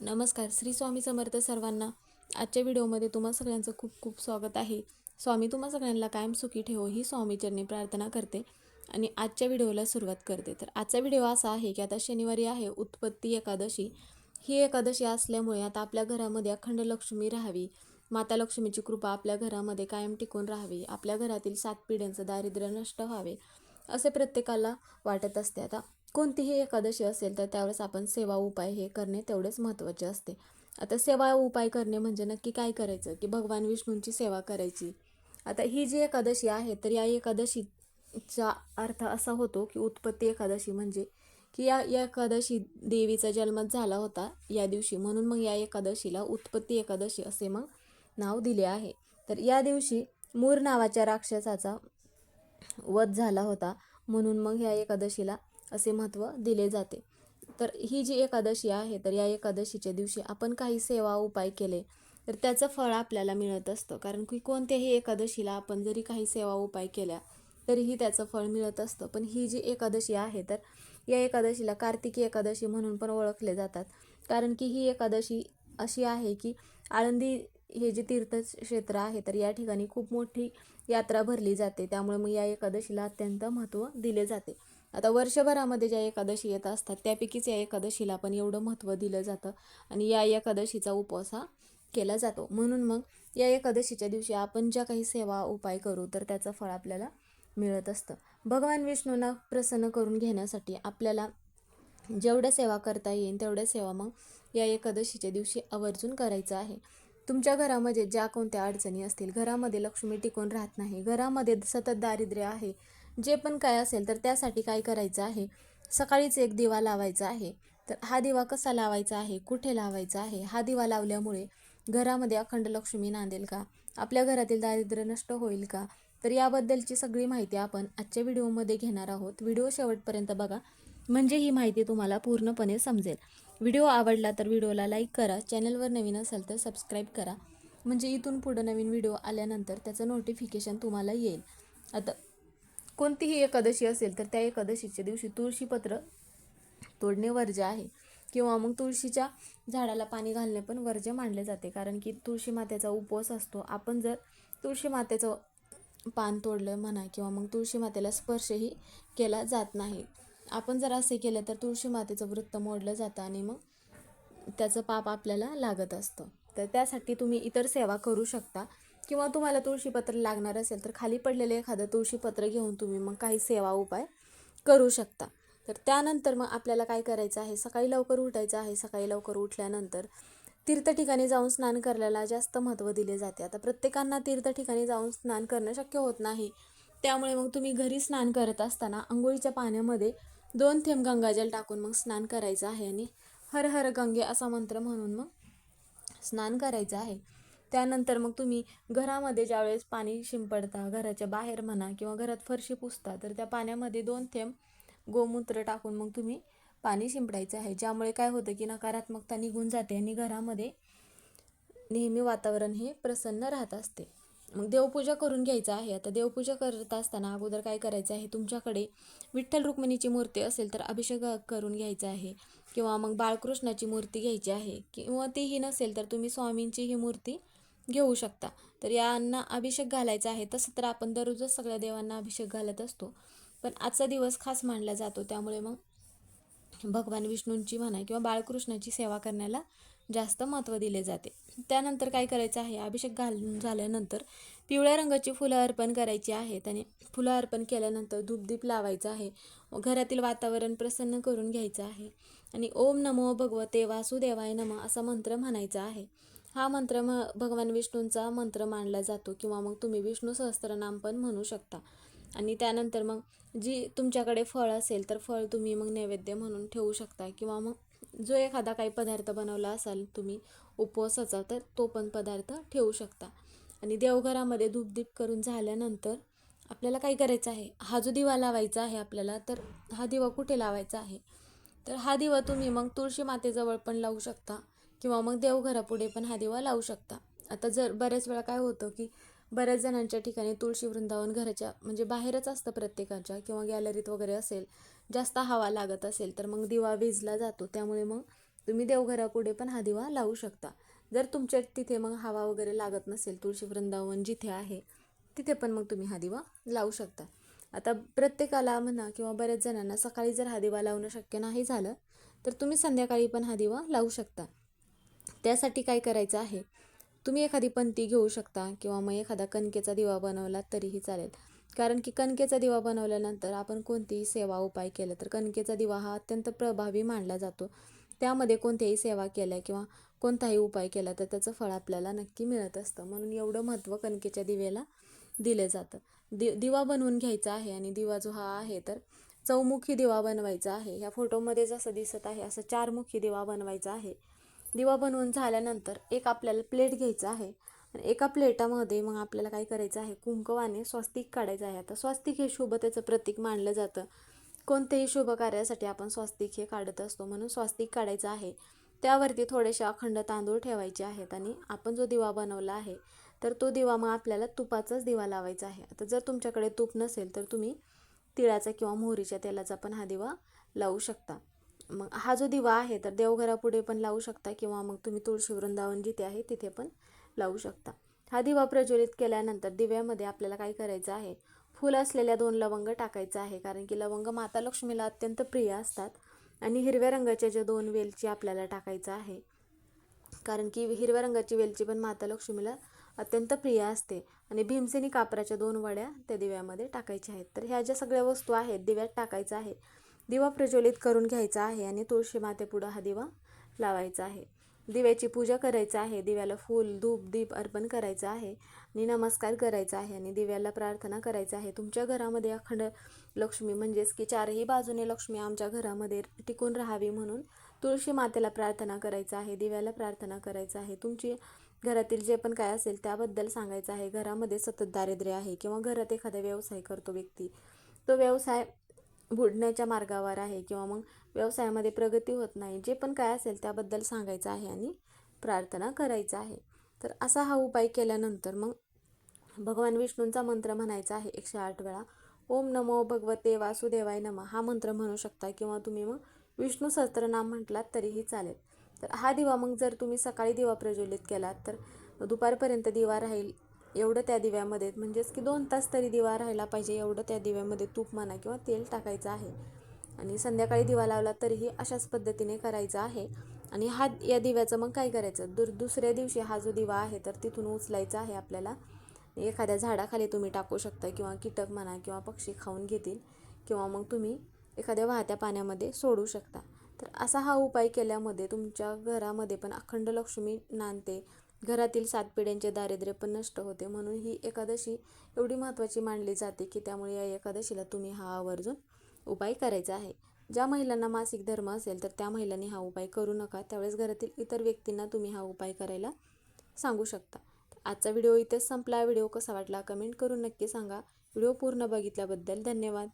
नमस्कार श्री स्वामी समर्थ सर्वांना. आजच्या व्हिडिओमध्ये तुम्हा सगळ्यांचं खूप खूप स्वागत आहे. स्वामी तुम्हा सगळ्यांना कायम सुखी ठेवो ही स्वामीचरणी प्रार्थना करते आणि आजच्या व्हिडिओला सुरुवात करते. तर आजचा व्हिडिओ असा आहे की आता शनिवारी आहे उत्पत्ती एकादशी. ही एकादशी असल्यामुळे आता आपल्या घरामध्ये अखंड लक्ष्मी राहावी. माता लक्ष्मीची कृपा आपल्या घरामध्ये कायम टिकून राहावी. आपल्या घरातील सात पिढ्यांचं दारिद्र्य नष्ट व्हावे असे प्रत्येकाला वाटत असते. आता कोणतीही एकादशी असेल तर त्यावेळेस आपण सेवा उपाय हे करणे तेवढेच महत्त्वाचे असते. आता सेवा उपाय करणे म्हणजे नक्की काय करायचं? की भगवान विष्णूंची सेवा करायची. आता ही जी एकादशी आहे तर या एकादशीचा अर्थ असा होतो की उत्पत्ती एकादशी म्हणजे की या एकादशी देवीचा जन्मच झाला होता या दिवशी. म्हणून मग या एकादशीला उत्पत्ती एकादशी असे मग नाव दिले आहे. तर या दिवशी मूर नावाच्या राक्षसाचा वध झाला होता. म्हणून मग ह्या एकादशीला असे महत्त्व दिले जाते. तर ही जी एकादशी आहे तर या एकादशीच्या दिवशी आपण काही सेवा उपाय केले तर त्याचं फळ आपल्याला मिळत असतं. कारण की कोणत्याही एकादशीला आपण जरी काही सेवा उपाय केल्या तरीही त्याचं फळ मिळत असतं. पण ही जी एकादशी आहे तर या एकादशीला कार्तिकी एकादशी म्हणून पण ओळखले जातात. कारण की ही एकादशी अशी आहे की आळंदी हे जे तीर्थक्षेत्र आहे तर या ठिकाणी खूप मोठी यात्रा भरली जाते. त्यामुळे मग या एकादशीला अत्यंत महत्त्व दिले जाते. आता वर्षभरामध्ये ज्या एकादशी येत असतात त्यापैकीच या एकादशीला पण एवढं महत्त्व दिलं जातं आणि या एकादशीचा उपवास हा केला जातो. म्हणून मग या एकादशीच्या दिवशी आपण ज्या काही सेवा उपाय करू तर त्याचं फळ आपल्याला मिळत असतं. भगवान विष्णूंना प्रसन्न करून घेण्यासाठी आपल्याला जेवढ्या सेवा करता येईल तेवढ्या सेवा मग या एकादशीच्या दिवशी आवर्जून करायचं आहे. तुमच्या घरामध्ये ज्या कोणत्या अडचणी असतील घरामध्ये लक्ष्मी टिकून राहत नाही घरामध्ये सतत दारिद्र्य आहे जे पण काय असेल तर त्यासाठी काय करायचं आहे? सकाळीच एक दिवा लावायचा आहे. तर हा दिवा कसा लावायचा आहे? कुठे लावायचा आहे? हा दिवा लावल्यामुळे घरामध्ये अखंड लक्ष्मी नांदेल का? आपल्या घरातील दारिद्र्य नष्ट होईल का? तर याबद्दलची सगळी माहिती आपण आजच्या व्हिडिओमध्ये घेणार आहोत. व्हिडिओ शेवटपर्यंत बघा. म्हणजे ही माहिती तुम्हाला पूर्णपणे समजेल. व्हिडिओ आवडला तर व्हिडिओला लाईक करा. चॅनलवर नवीन असेल तर सबस्क्राईब करा. म्हणजे इथून पुढं नवीन व्हिडिओ आल्यानंतर त्याचं नोटिफिकेशन तुम्हाला येईल. आता कोणतीही एकादशी असेल तर त्या एकादशीच्या दिवशी तुळशीपत्र तोडणे वर्ज्य आहे. किंवा मग तुळशीच्या झाडाला पाणी घालणे पण वर्ज्य मानले जाते. कारण की तुळशी मातेचा उपवास असतो. आपण जर तुळशी मातेचं पान तोडलं म्हणा किंवा मग तुळशी मातेला स्पर्शही केला जात नाही. आपण जर असे केलं तर तुळशी मातेचं वृत्त मोडलं जातं आणि मग त्याचं पाप आपल्याला लागत असतं. तर त्यासाठी तुम्ही इतर सेवा करू शकता. किंवा तुम्हाला तुळशीपत्र लागणार असेल तर खाली पडलेलं एखादं तुळशीपत्र घेऊन तुम्ही मग काही सेवा उपाय करू शकता. तर त्यानंतर मग आपल्याला काय करायचं आहे? सकाळी लवकर उठायचं आहे. सकाळी लवकर उठल्यानंतर तीर्थ ठिकाणी जाऊन स्नान करायला जास्त महत्त्व दिले जाते. आता प्रत्येकांना तीर्थ ठिकाणी जाऊन स्नान करणं शक्य होत नाही. त्यामुळे मग तुम्ही घरी स्नान करत असताना आंघोळीच्या पाण्यामध्ये दोन थेंब गंगाजल टाकून मग स्नान करायचं आहे आणि हर हर गंगे असा मंत्र म्हणून मग स्नान करायचं आहे. त्यानंतर मग तुम्ही घरामध्ये ज्यावेळेस पाणी शिंपडता घराच्या बाहेर म्हणा किंवा घरात फरशी पुसता तर त्या पाण्यामध्ये दोन थेंब गोमूत्र टाकून मग तुम्ही पाणी शिंपडायचं आहे. ज्यामुळे काय होतं की नकारात्मकता निघून जाते आणि घरामध्ये नेहमी वातावरण हे प्रसन्न राहत असते. मग देवपूजा करून घ्यायचं आहे. आता देवपूजा करत असताना अगोदर काय करायचं आहे? तुमच्याकडे विठ्ठल रुक्मिणीची मूर्ती असेल तर अभिषेक करून घ्यायचा आहे. किंवा मग बाळकृष्णाची मूर्ती घ्यायची आहे. किंवा तीही नसेल तर तुम्ही स्वामींची ही मूर्ती घेऊ शकता. तर यांना अभिषेक घालायचा आहे. तसं तर आपण दररोजच सगळ्या देवांना अभिषेक घालत असतो. पण आजचा दिवस खास मानला जातो. त्यामुळे मग भगवान विष्णूंची म्हणा किंवा बाळकृष्णाची सेवा करण्याला जास्त महत्त्व दिले जाते. त्यानंतर काय करायचं आहे? अभिषेक घालून झाल्यानंतर पिवळ्या रंगाची फुलं अर्पण करायची आहेत आणि फुलं अर्पण केल्यानंतर धूपदीप लावायचं आहे. घरातील वातावरण प्रसन्न करून घ्यायचं आहे. आणि ओम नमो भगवते वासुदेवाय नम असा मंत्र म्हणायचा आहे. हा मंत्र म भगवान विष्णूंचा मंत्र मानला जातो किंवा मग तुम्ही विष्णू सहस्त्रनाम पण म्हणू शकता. आणि त्यानंतर मग जी तुमच्याकडे फळ असेल तर फळ तुम्ही मग नैवेद्य म्हणून ठेवू शकता किंवा मग जो एखादा काही पदार्थ बनवला असाल तुम्ही उपवासाचा तर तो पण पदार्थ ठेवू शकता. आणि देवघरामध्ये धूपदीप करून झाल्यानंतर आपल्याला काय करायचं आहे? हा जो दिवा लावायचा आहे आपल्याला तर हा दिवा कुठे लावायचा आहे? तर हा दिवा तुम्ही मग तुळशी मातेजवळ पण लावू शकता. किंवा मग देवघरापुढे पण हा दिवा लावू शकता. आता जर बऱ्याच वेळा काय होतं की बऱ्याच जणांच्या ठिकाणी तुळशी वृंदावन घराच्या म्हणजे बाहेरच असतं प्रत्येकाच्या किंवा गॅलरीत वगैरे असेल जास्त हवा लागत असेल तर मग दिवा विजला जातो. त्यामुळे मग तुम्ही देवघरापुढे पण हा दिवा लावू शकता. जर तुमच्या तिथे मग हवा वगैरे लागत नसेल तुळशी वृंदावन जिथे आहे तिथे पण मग तुम्ही हा दिवा लावू शकता. आता प्रत्येकाला म्हणा किंवा बऱ्याच जणांना सकाळी जर हा दिवा लावणं शक्य नाही झालं तर तुम्ही संध्याकाळी पण हा दिवा लावू शकता. त्यासाठी काय करायचं आहे? तुम्ही एखादी पंती घेऊ शकता किंवा मग एखादा कणकेचा दिवा बनवला तरीही चालेल. कारण की कणकेचा दिवा बनवल्यानंतर आपण कोणतीही सेवा उपाय केला तर कणकेचा दिवा हा अत्यंत प्रभावी मानला जातो. त्यामध्ये कोणत्याही सेवा केल्या किंवा कोणताही उपाय केला तर त्याचं फळ आपल्याला नक्की मिळत असतं. म्हणून एवढं महत्त्व कणकेच्या दिव्याला दिलं जातं. दि दिवा बनवून घ्यायचा आहे आणि दिवा जो हा आहे तर चौमुखी दिवा बनवायचा आहे. ह्या फोटोमध्ये जसं दिसत आहे असं चारमुखी दिवा बनवायचा आहे. दिवा बनवून झाल्यानंतर एक आपल्याला प्लेट घ्यायचं आहे. आणि एका प्लेटामध्ये मग आपल्याला काय करायचं आहे कुंकवाने स्वस्तिक काढायचं आहे. आता स्वस्तिक हे शुभतेचं प्रतीक मानलं जातं. कोणत्याही शुभ कार्यासाठी आपण स्वस्तिक हे काढत असतो. म्हणून स्वस्तिक काढायचं आहे. त्यावरती थोडेसे अखंड तांदूळ ठेवायचे आहेत आणि आपण जो दिवा बनवला आहे तर तो दिवा मग आपल्याला तुपाचाच दिवा लावायचा आहे. आता जर तुमच्याकडे तूप नसेल तर तुम्ही तिळाचा किंवा मोहरीच्या तेलाचा पण हा दिवा लावू शकता. मग हा जो दिवा आहे तर देवघरापुढे पण लावू शकता किंवा मग तुम्ही तुळशी वृंदावन जिथे आहे तिथे पण लावू शकता. हा दिवा प्रज्वलित केल्यानंतर दिव्यामध्ये आपल्याला काय करायचं आहे फुल असलेल्या दोन लवंग टाकायचं आहे कारण की लवंग माता लक्ष्मीला अत्यंत प्रिय असतात आणि हिरव्या रंगाच्या ज्या दोन वेलची आपल्याला टाकायचं आहे कारण की हिरव्या रंगाची वेलची पण माता लक्ष्मीला अत्यंत प्रिय असते आणि भीमसेनी कापराच्या दोन वड्या त्या दिव्यामध्ये टाकायच्या आहेत. तर ह्या ज्या सगळ्या वस्तू आहेत दिव्यात टाकायचं आहे दिवा प्रज्वलित करून घ्यायचा आहे आणि तुळशी मातेपुढं हा दिवा लावायचा आहे. दिव्याची पूजा करायचं आहे दिव्याला फूल धूप दीप अर्पण करायचं आहे आणि नमस्कार करायचा आहे आणि दिव्याला प्रार्थना करायचं आहे. तुमच्या घरामध्ये अखंड लक्ष्मी म्हणजेच की चारही बाजूने लक्ष्मी आमच्या घरामध्ये टिकून राहावी म्हणून तुळशी मातेला प्रार्थना करायचं आहे दिव्याला प्रार्थना करायचं आहे. तुमची घरातील जे पण काय असेल त्याबद्दल सांगायचं आहे. घरामध्ये सतत दारिद्र्य आहे किंवा घरात एखादा व्यवसाय करतो व्यक्ती तो व्यवसाय बुडण्याच्या मार्गावर आहे किंवा मग व्यवसायामध्ये प्रगती होत नाही जे पण काय असेल त्याबद्दल सांगायचं आहे आणि प्रार्थना करायचं आहे. तर असा हा उपाय केल्यानंतर मग भगवान विष्णूंचा मंत्र म्हणायचा आहे एकशे आठ वेळा. ओम नमो भगवते वासुदेवाय नम. हा मंत्र म्हणू शकता किंवा तुम्ही मग विष्णू सहस्त्रनाम म्हटलात तरीही चालेल. तर हा दिवा मग जर तुम्ही सकाळी दिवा प्रज्वलित केलात तर दुपारपर्यंत दिवा राहील एवढं त्या दिव्यामध्ये म्हणजेच की दोन तास तरी दिवा राहायला पाहिजे एवढं त्या दिव्यामध्ये तूप म्हणा किंवा तेल टाकायचं आहे. आणि संध्याकाळी दिवा लावला तरीही अशाच पद्धतीने करायचं आहे. आणि हा या दिव्याचं मग काय करायचं? दुर दुसऱ्या दिवशी हा जो दिवा आहे तर तिथून उचलायचा आहे आपल्याला. एखाद्या झाडाखाली तुम्ही टाकू शकता किंवा कीटक म्हणा किंवा पक्षी खाऊन घेतील किंवा मग तुम्ही एखाद्या वाहत्या पाण्यामध्ये सोडू शकता. तर असा हा उपाय केल्यामध्ये तुमच्या घरामध्ये पण अखंड लक्ष्मी नांदते. घरातील सात पिढ्यांचे दारिद्र्य पण नष्ट होते. म्हणून ही एकादशी एवढी महत्त्वाची मानली जाते की त्यामुळे या एकादशीला तुम्ही हा आवर्जून उपाय करायचा आहे. ज्या महिलांना मासिक धर्म असेल तर त्या महिलांनी हा उपाय करू नका. त्यावेळेस घरातील इतर व्यक्तींना तुम्ही हा उपाय करायला सांगू शकता. आजचा व्हिडिओ इथेच संपला. व्हिडिओ कसा वाटला कमेंट करून नक्की सांगा. व्हिडिओ पूर्ण बघितल्याबद्दल धन्यवाद.